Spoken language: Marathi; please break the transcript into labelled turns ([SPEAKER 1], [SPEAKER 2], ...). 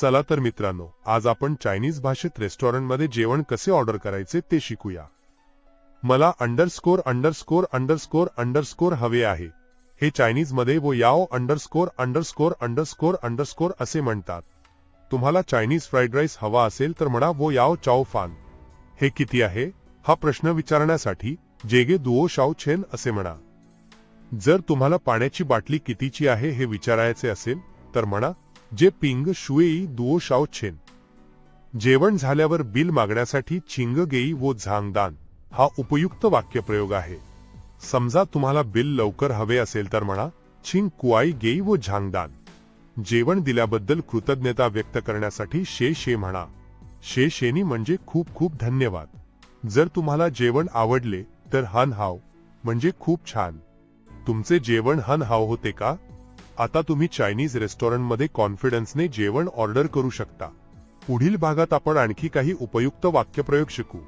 [SPEAKER 1] चला तर मित्रांनो आज आपण चायनीज भाषेत रेस्टॉरंटमध्ये जेवण कसे ऑर्डर करायचे ते शिकूया. मला अंडरस्कोर अंडरस्कोर अंडरस्कोर अंडरस्कोर हवे आहे. हे चायनीजमध्ये वो याओ अंडरस्कोर अंडरस्कोर अंडरस्कोर अंडरस्कोर असे म्हणतात. तुम्हाला चायनीज फ्राईड राईस हवा असेल तर म्हणा वो याओ चाओ फान. हे किती आहे? हा प्रश्न विचारण्यासाठी जेगे दुओ शाओ छेन असे म्हणा. जर तुम्हाला पाण्याची बाटली कितीची आहे हे विचारायचे असेल तर म्हणा जे पिंग शुएई दुओ शाओ छेन. जेवण झाल्यावर बिल मागण्यासाठी चिंग गेई वो झांगदान हा उपयुक्त वाक्यप्रयोग आहे. समजा तुम्हाला बिल लवकर हवे असेल तर म्हणा छिंग कुआई गेई वो झांगदान. जेवण दिल्याबद्दल कृतज्ञता व्यक्त करण्यासाठी शे शे म्हणा. शे शेनी म्हणजे खूप खूप धन्यवाद. जर तुम्हाला जेवण आवडले तर हन हाव म्हणजे खूप छान. तुमचे जेवण हन हाव होते का? आता तुम्ही चायनीज रेस्टॉरंटमध्ये कॉन्फिडन्सने जेवण ऑर्डर करू शकता. पुढील भागात आपण आणखी काही उपयुक्त वाक्यप्रयोग शिकू.